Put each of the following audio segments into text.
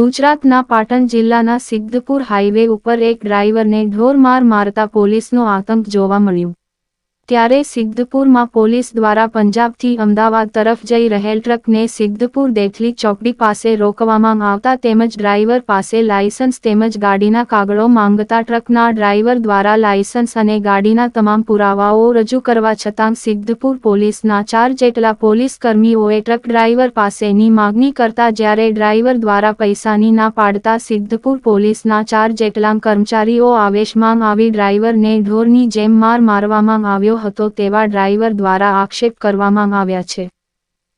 ગુજરાતના પાટણ જિલ્લાના સિદ્ધપુર હાઈવે ઉપર એક ડ્રાઈવરને ઢોરમાર મારતા પોલીસનો આતંક જોવા મળ્યું. ત્યારે સિદ્ધપુરમાં પોલીસ દ્વારા પંજાબથી અમદાવાદ તરફ જઈ રહેલ ટ્રકને સિદ્ધપુર દેથલી ચોકડી પાસે રોકવામાં આવતા તેમજ ડ્રાઈવર પાસે લાયસન્સ તેમજ ગાડીના કાગળો માંગતા ટ્રકના ડ્રાઈવર દ્વારા લાયસન્સ અને ગાડીના તમામ પુરાવાઓ રજૂ કરવા છતાં સિદ્ધપુર પોલીસના ચાર જેટલા પોલીસ કર્મીઓએ ટ્રક ડ્રાઈવર પાસેની માગણી કરતા જ્યારે ડ્રાઈવર દ્વારા પૈસાની ના પાડતા સિદ્ધપુર પોલીસના ચાર જેટલા કર્મચારીઓ આવેશમાં આવી ડ્રાઈવરને ઢોરની જેમ માર મારવામાં આવ્યો હતો તેવા ડ્રાઈવર દ્વારા આક્ષેપ કરવામાં આવ્યા છે.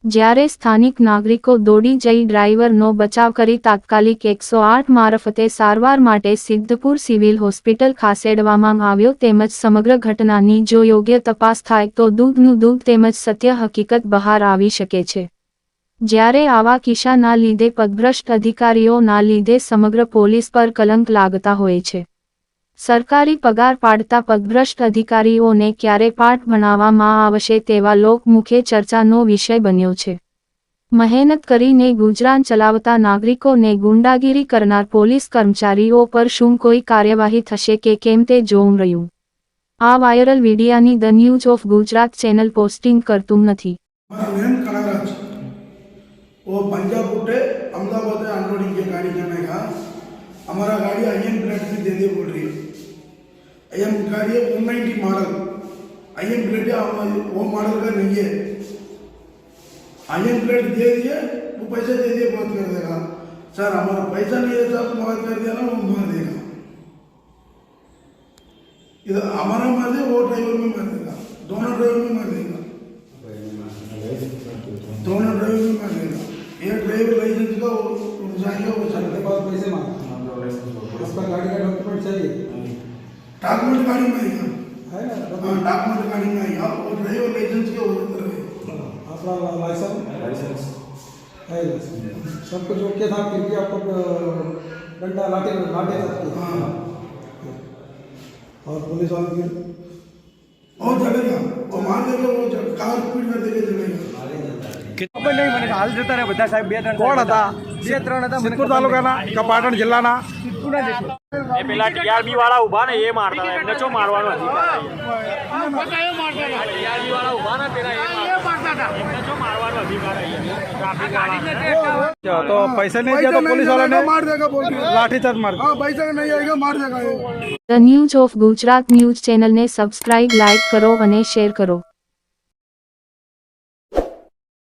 જ્યારે સ્થાનિક નાગરિકો દોડી જઈ ડ્રાઈવરનો બચાવ કરી તાત્કાલિક એકસો આઠ મારફતે સારવાર માટે સિદ્ધપુર સિવિલ હોસ્પિટલ ખસેડવામાં આવ્યો તેમજ સમગ્ર ઘટનાની જો યોગ્ય તપાસ થાય તો દૂધનું દૂધ તેમજ સત્ય હકીકત બહાર આવી શકે છે. જ્યારે આવા કિસ્સાના લીધે પદભ્રષ્ટ અધિકારીઓના લીધે સમગ્ર પોલીસ પર કલંક લાગતા હોય છે. સરકારી પગાર પાડતા પદભ્રષ્ટ અધિકારીઓને ક્યારે પાઠ ભણાવવામાં આવશે તેવા લોકમુખે ચર્ચાનો વિષય બન્યો છે. મહેનત કરીને ગુજરાન ચલાવતા નાગરિકોને ગુંડાગીરી કરનાર પોલીસ કર્મચારીઓ પર શું કોઈ કાર્યવાહી થશે કે કેમ તે જોવું રહ્યું? આ વાયરલ મીડિયાની the news of Gujarat channel posting કરતું નથી. અમદાવાદ हमारा गाड़ी आई एम प्लेट से दे दे बोल रही है। आई एम गाड़ी है one ninety model I am है वो मॉडल का नहीं है। आई एम प्लेट दे दिए, वो पैसे दे दिए, बात कर देगा। सर, हमारा पैसा नहीं है, साहब बात कर दिया ना, वो मार देगा। इधर हमारा मार दे, वो ड्राइवर में मार देगा। दोनों ड्राइवर में मार देगा। दोनों ड्राइवर में मार देगा। ये ड्राइवर लाइसेंस का, वो जाएगा वो आपके चलेगा पास पैसे मांग। आपका गाड़ी का डॉक्यूमेंट चाहिए। डॉक्यूमेंट गाड़ी में है हाँ डॉक्यूमेंट गाड़ी में आएगा। वो ड्राइवर लाइसेंस के अंदर है अपना लाइसेंस है सब कुछ ओके था फिर भी आपको डंडा लाठी लाठी तक की हाँ। और पुलिस वाले वो चलेगा वो मार देगा वो कार स्पीड में देके चलेगा ખબર નહીં મને હાલ જતા રહ્યા બધા સાહેબ બે ત્રણ કોણ હતા? બે ત્રણ હતા સિદ્ધપુર તાલુકાના કે પાટણ જિલ્લાના? News of Gujarat news channel ને સબસ્ક્રાઇબ લાઈક કરો અને શેર કરો.